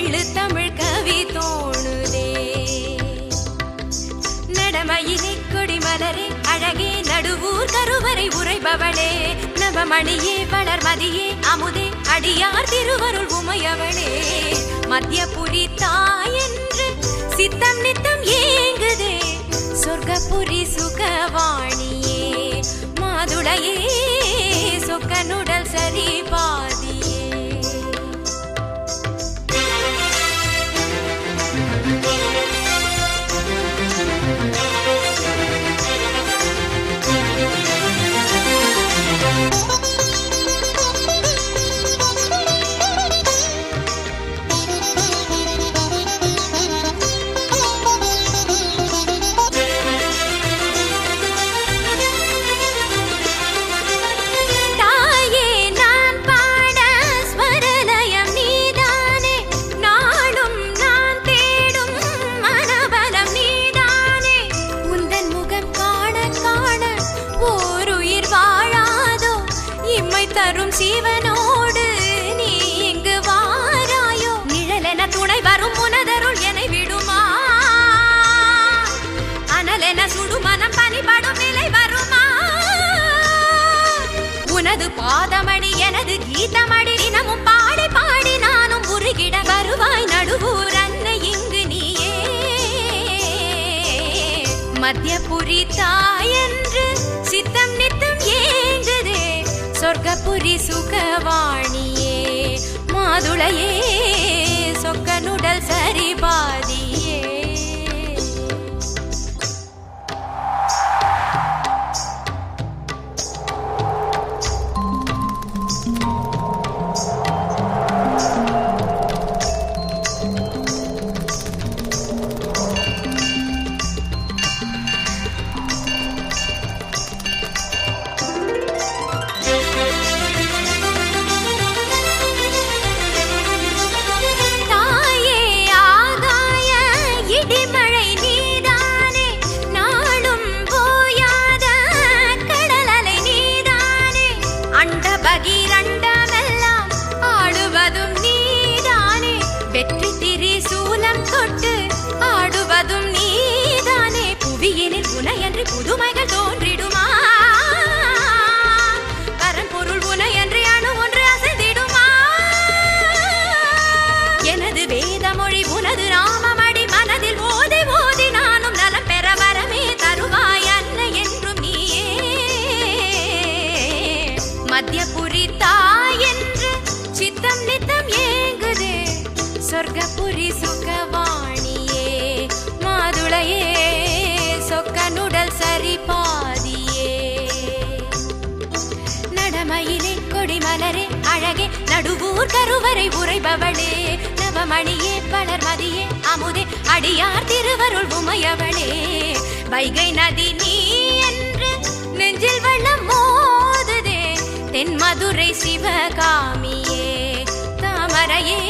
எள்ளு தமிழ் கவி தோணுதே. நடமயிலே கொடி மலரே அழகே நடுவூர் கருவறை உரைபவளே நவமணியே வளர்மதியே அமுதே அடியார் திருவருள் உமையவளே. மத்திய மத்தியபுரி தாயென்று சித்தம் நித்தம் ஏங்குதே. சொர்க்கபுரி சுகவாணியே மாதுளையே சொக்கனுடல் சரி சூடு மனம் பனிபடும் நிலை வருமா? உனது பாதமடி எனது கீதமடி தினமும் பாடி பாடி நானும் உருகிட வருவாய் நடுவூர் அன்னை இங்கு நீயே. மத்தியபுரி தாயென்று சித்தம் நித்தம் ஏங்குதே. சொர்க்கபுரி சுகவாணியே மாதுளையே. வெற்றி கருவறை உரைபவளே நவமணியே வளர்மதியே அமுதே அடியார் திருவருள் உமையவளே. வைகை நதி நீ என்று நெஞ்சில் வண்ணம் மோதுதே தென் மதுரை சிவகாமியே. தாமரையே